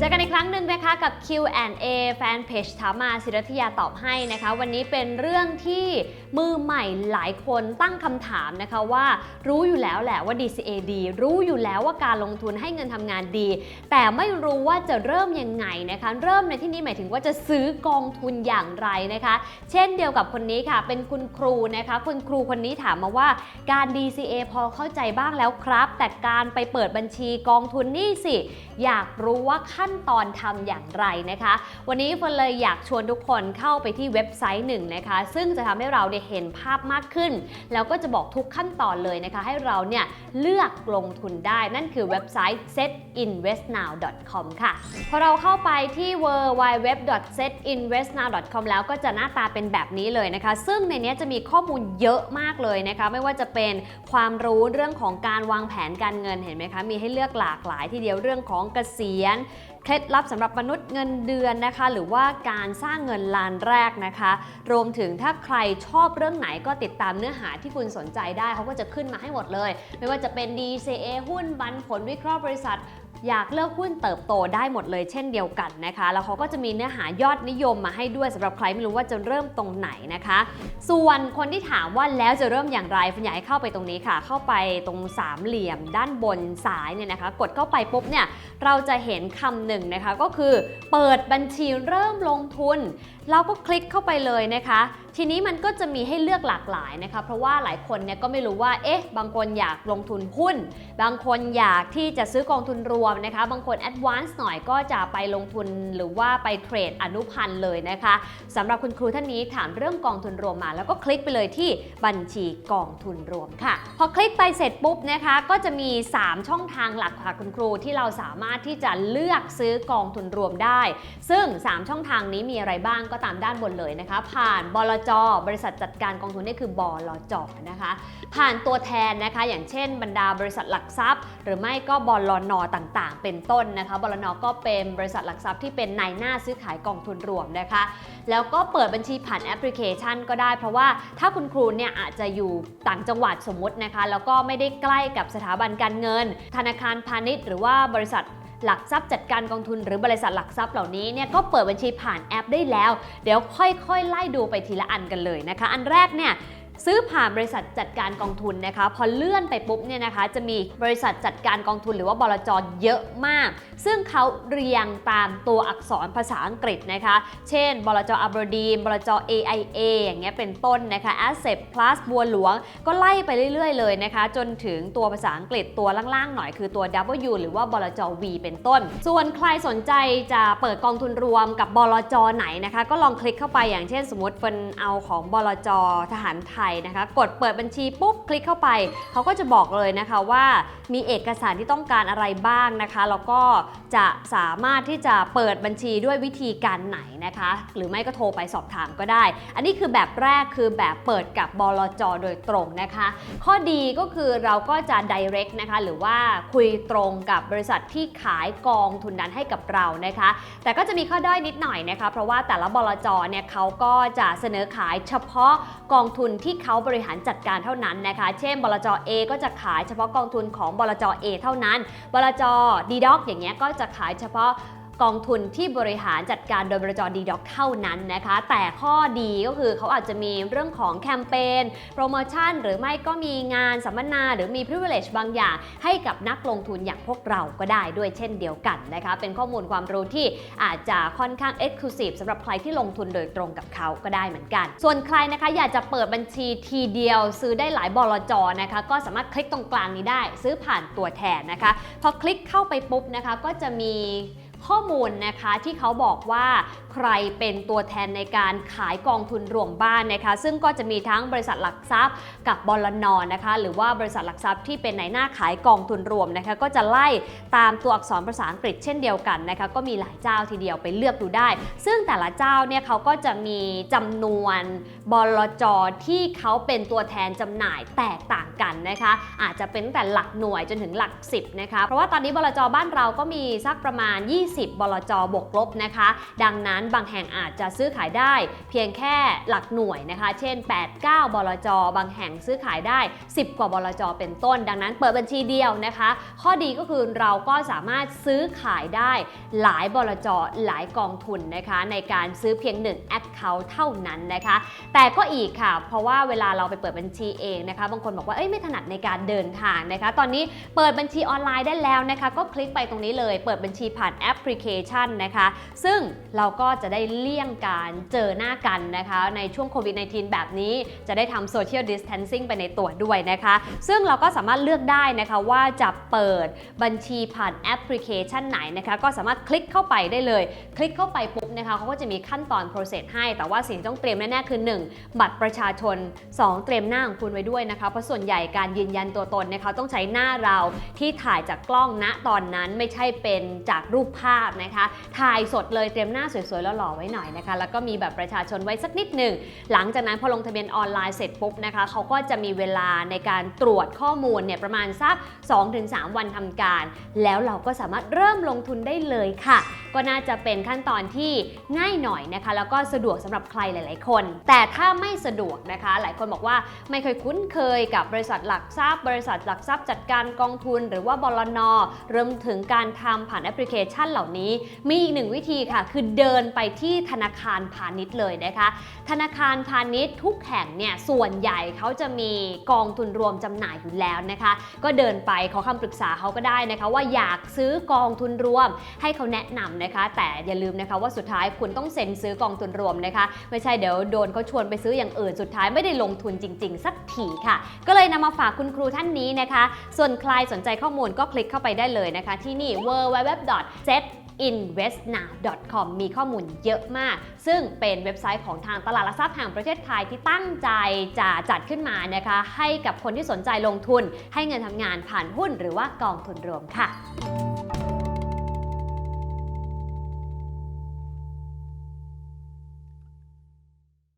เจอกันอีกครั้งหนึ่งนะคะกับ Q&A แฟนเพจถามมาศิรธยาตอบให้นะคะ วันนี้เป็นเรื่องที่มือใหม่หลายคนตั้งคำถามนะคะว่ารู้อยู่แล้วแหละว่า DCA ดีรู้อยู่แล้วว่าการลงทุนให้เงินทำงานดี แต่ไม่รู้ว่าจะเริ่มยังไงนะคะ เริ่มในที่นี้หมายถึงว่าจะซื้อกองทุนอย่างไรนะคะ เช่นเดียวกับคนนี้ค่ะเป็นคุณครูนะคะคุณครูคนนี้ถามมาว่าการ DCA พอเข้าใจบ้างแล้วครับ แต่การไปเปิดบัญชีกองทุนนี่สิ อยากรู้ว่าขั้น้นตอนทำอย่างไรนะคะ วันนี้เฟิร์นเลยอยากชวนทุกคนเข้าไปที่เว็บไซต์หนึ่งนะคะ ซึ่งจะทำให้เราได้เห็นภาพมากขึ้น แล้วก็จะบอกทุกขั้นตอนเลยนะคะ ให้เราเนี่ยเลือกลงทุนได้นั่นคือเว็บไซต์ setinvestnow.com ค่ะ พอเราเข้าไปที่ www.setinvestnow.com แล้วก็จะหน้าตาเป็นแบบนี้เลยนะคะ ซึ่งในนี้จะมีข้อมูลเยอะมากเลยนะคะ ไม่ว่าจะเป็นความรู้เรื่องของการวางแผนการเงินเห็นไหมคะ มีให้เลือกหลากหลายทีเดียวเรื่องของเกษียณเคล็ดลับสำหรับมนุษย์เงินเดือนนะคะ หรือว่าการสร้างเงินล้านแรกนะคะ รวมถึงถ้าใครชอบเรื่องไหนก็ติดตามเนื้อหาที่คุณสนใจได้เขาก็จะขึ้นมาให้หมดเลย ไม่ว่าจะเป็น DCA หุ้นบันผลวิเคราะห์บริษัท อยากเลือกหุ้นเติบโตได้หมดเลยเช่นเดียวกันนะคะ แล้วเขาก็จะมีเนื้อหายอดนิยมมาให้ด้วยสำหรับใครไม่รู้ว่าจะเริ่มตรงไหนนะคะ ส่วนคนที่ถามว่าแล้วจะเริ่มอย่างไรฟันอยากให้เข้าไปตรงนี้ค่ะ เข้าไปตรงสามเหลี่ยมด้านบนซ้ายเนี่ยนะคะ กดเข้าไปปุ๊บเนี่ยเราจะเห็นคำหนึ่งนะคะก็คือเปิดบัญชีเริ่มลงทุน เราก็คลิกเข้าไปเลยนะคะ ทีนี้มันก็จะมีให้เลือกหลากหลายนะคะ เพราะว่าหลายคนเนี่ยก็ไม่รู้ว่า เอ๊ะ บางคนอยากลงทุนหุ้น บางคนอยากที่จะซื้อกองทุนรวมนะคะ บางคนแอดวานซ์หน่อยก็จะไปลงทุนหรือว่าไปเทรดอนุพันธ์เลยนะคะสำหรับคุณครูท่านนี้ถามเรื่องกองทุนรวมมา แล้วก็คลิกไปเลยที่บัญชีกองทุนรวมค่ะ พอคลิกไปเสร็จปุ๊บนะคะ ก็จะมี 3 ช่องทางหลักค่ะคุณครูที่เราสามารถที่จะเลือกซื้อกองทุนรวมได้ ซึ่ง 3 ช่องทางนี้มีอะไรบ้างก็ตามด้านบนเลยนะคะ ผ่านบลจ บริษัทจัดการกองทุนนี่คือบลจนะคะ ผ่านตัวแทนนะคะ อย่างเช่นบรรดาบริษัทหลักทรัพย์ หรือไม่ก็บลนต่างๆ เป็นต้นนะคะบลนก็เป็นบริษัทหลักทรัพย์ที่เป็นนายหน้าซื้อขายกองทุนรวมนะคะ แล้วก็เปิดบัญชีผ่านแอปพลิเคชันก็ได้ เพราะว่าถ้าคุณครูเนี่ยอาจจะอยู่ต่างจังหวัดสมมตินะคะ แล้วก็ไม่ได้ใกล้กับสถาบันการเงิน ธนาคารพาณิชย์ หรือว่าบริษัท หลักทรัพย์จัดการกองทุนหรือบริษัทหลักทรัพย์เหล่านี้เนี่ยก็เปิดบัญชีผ่านแอปได้แล้ว เดี๋ยวค่อยๆ ไล่ดูไปทีละอันกันเลยนะคะ อันแรกเนี่ย ซื้อผ่านบริษัทจัดการกองทุนนะคะ พอเลื่อนไปปุ๊บเนี่ยนะคะ จะมีบริษัทจัดการกองทุนหรือว่าบลจเยอะมาก ซึ่งเขาเรียงตามตัวอักษรภาษาอังกฤษนะคะ เช่น บลจอับรดีนบลจ AIA อย่างเงี้ยเป็นต้นนะคะ Asset Plus บัวหลวง ก็ไล่ไปเรื่อย ๆ เลยนะคะ จนถึงตัวภาษาอังกฤษตัวล่างๆหน่อยคือตัว W หรือว่าบลจ V เป็นต้น ส่วนใครสนใจจะเปิดกองทุนรวมกับบลจไหนนะคะ ก็ลองคลิกเข้าไปอย่างเช่น สมมติเฟินเอาของบลจทหารไทยนะคะ กดเปิดบัญชีปุ๊บคลิกเข้าไป เขาก็จะบอกเลยนะคะว่ามีเอกสารที่ต้องการอะไรบ้างนะคะ แล้วก็จะสามารถที่จะเปิดบัญชีด้วยวิธีการไหนนะคะ หรือไม่ก็โทรไปสอบถามก็ได้ อันนี้คือแบบแรกคือแบบเปิดกับบลจโดยตรงนะคะ ข้อดีก็คือเราก็จะ direct นะคะ หรือว่าคุยตรงกับบริษัทที่ขายกองทุนนั้นให้กับเรานะคะ แต่ก็จะมีข้อด้อยนิดหน่อยนะคะ เพราะว่าแต่ละบลจเนี่ยเขาก็จะเสนอขายเฉพาะกองทุนที่เขาบริหารจัดการเท่านั้นนะคะ เช่น บลจเอก็จะขายเฉพาะกองทุนของบลจเอเท่านั้น บลจดีด็อกอย่างเงี้ยก็จะขายเฉพาะ กองทุนที่บริหารจัดการโดยบริจดีด็อกเท่านั้นนะคะ แต่ข้อดีก็คือเขาอาจจะมีเรื่องของแคมเปญโปรโมชั่น หรือไม่ก็มีงานสัมมนาหรือมี privilege บางอย่าง ให้กับนักลงทุนอย่างพวกเราก็ได้ด้วยเช่นเดียวกันนะคะ เป็นข้อมูลความรู้ที่อาจจะค่อนข้าง exclusive สำหรับใครที่ลงทุนโดยตรงกับเขาก็ได้เหมือนกัน ส่วนใครนะคะอยากจะเปิดบัญชีทีเดียว ซื้อได้หลายบลจนะคะก็สามารถคลิกตรงกลางนี้ได้ ซื้อผ่านตัวแทนนะคะพอคลิกเข้าไปปุ๊บนะคะก็จะมี ข้อมูลนะคะที่เขาบอกว่า รเป็นตัวแทนในการขายกองทุนรวมบ้านนะคะ ซึ่งก็จะมีทั้งบริษัทหลักทรัพย์กับบลนนะคะ หรือว่าบริษัทหลักทรัพย์ที่เป็นในหน้าขายกองทุนรวมนะคะ ก็จะไล่ตามตัวอักษรภาษาอังกฤษเช่นเดียวกันนะคะ ก็มีหลายเจ้าทีเดียวไปเลือกดูได้ ซึ่งแต่ละเจ้าเนี่ยเขาก็จะมีจำนวนบลจที่เขาเป็นตัวแทนจำหน่ายแตกต่างกันนะคะ อาจจะเป็นแต่หลักหน่วยจนถึงหลัก 10นะคะ เพราะว่าตอนนี้บลจบ้านเราก็มีสักประมาณ 20 บลจบวกลบนะคะ ดังนั้นบางแห่งอาจจะซื้อขายได้ เพียงแค่หลักหน่วยนะคะ เช่น 8 9 บลจ บางแห่งซื้อขายได้ 10 กว่าบลจ เป็นต้น ดังนั้นเปิดบัญชีเดียวนะคะ ข้อดีก็คือเราก็สามารถซื้อขายได้หลายบลจ หลายกองทุนนะคะ ในการซื้อเพียง1 Account เท่านั้นนะคะ แต่ก็อีกค่ะ เพราะว่าเวลาเราไปเปิดบัญชีเองนะคะ บางคนบอกว่าเอ้ยไม่ถนัดในการเดินทางนะคะ ตอนนี้เปิดบัญชีออนไลน์ได้แล้วนะคะ ก็คลิกไปตรงนี้เลย เปิดบัญชีผ่านแอปพลิเคชันนะคะ ซึ่งเราก็จะได้เลี่ยงการเจอหน้ากันนะคะ ในช่วงโควิด -19 แบบนี้จะได้ทำโซเชียลดิส a ทนซิ่งไปในตัวด้วยนะคะ ซึ่งเราก็สามารถเลือกได้นะคะว่าจะเปิดบัญชีผ่านแอปพลิเคชันไหนนะคะ ก็สามารถคลิกเข้าไปได้เลย คลิกเข้าไปปุ๊บนะคะเขาก็จะมีขั้นตอน process ให้ แต่ว่าสิ่งที่ต้องเตรียมแน่ๆคือ 1 บัตรประชาชน 2 เตรียมหน้าของคุณไว้ด้วยนะคะ เพราะส่วนใหญ่การยืนยันตัวตนนะคะต้องใช้หน้าเราที่ถ่ายจากกล้องณตอนนั้นไม่ใช่เป็นจากรูปภาพนะคะ ถ่ายสดเลยเตรียมหน้าสวยๆแล้วหล่อไว้หน่อยนะคะ แล้วก็มีแบบประชาชนไว้สักนิดหนึ่ง หลังจากนั้นพอลงทะเบียนออนไลน์เสร็จปุ๊บนะคะเขาก็จะมีเวลาในการตรวจข้อมูลเนี่ยประมาณสัก 2-3 วันทำการ แล้วเราก็สามารถเริ่มลงทุนได้เลยค่ะก็น่าจะเป็นขั้นตอนที่ง่ายหน่อยนะคะ แล้วก็สะดวกสำหรับใครหลาย ๆ คน แต่ถ้าไม่สะดวกนะคะ หลายคนบอกว่าไม่เคยคุ้นเคยกับบริษัทหลักทรัพย์ บริษัทหลักทรัพย์จัดการกองทุน หรือว่าบลนรวมถึงการทำผ่านแอปพลิเคชันเหล่านี้ มีอีกหนึ่งวิธีค่ะ คือเดินไปที่ธนาคารพาณิชย์เลยนะคะ ธนาคารพาณิชย์ทุกแห่งเนี่ยส่วนใหญ่เขาจะมีกองทุนรวมจำหน่ายอยู่แล้วนะคะ ก็เดินไปขอคำปรึกษาเขาก็ได้นะคะ ว่าอยากซื้อกองทุนรวมให้เขาแนะนำนะคะ แต่อย่าลืมนะคะว่าสุดท้ายคุณต้องเซ็นซื้อกองทุนรวมนะคะ ไม่ใช่เดี๋ยวโดนเขาชวนไปซื้ออย่างอื่นสุดท้ายไม่ได้ลงทุนจริง ๆ สักทีค่ะ ก็เลยนำมาฝากคุณครูท่านนี้นะคะ ส่วนใครสนใจข้อมูลก็คลิกเข้าไปได้เลยนะคะ ที่นี่ www.set investnow.com มีข้อมูลเยอะมาก ซึ่งเป็นเว็บไซต์ของทางตลาดหลักทรัพย์แห่งประเทศไทยที่ตั้งใจจะจัดขึ้นมานะคะ ให้กับคนที่สนใจลงทุน ให้เงินทำงานผ่านหุ้นหรือว่ากองทุนรวมค่ะ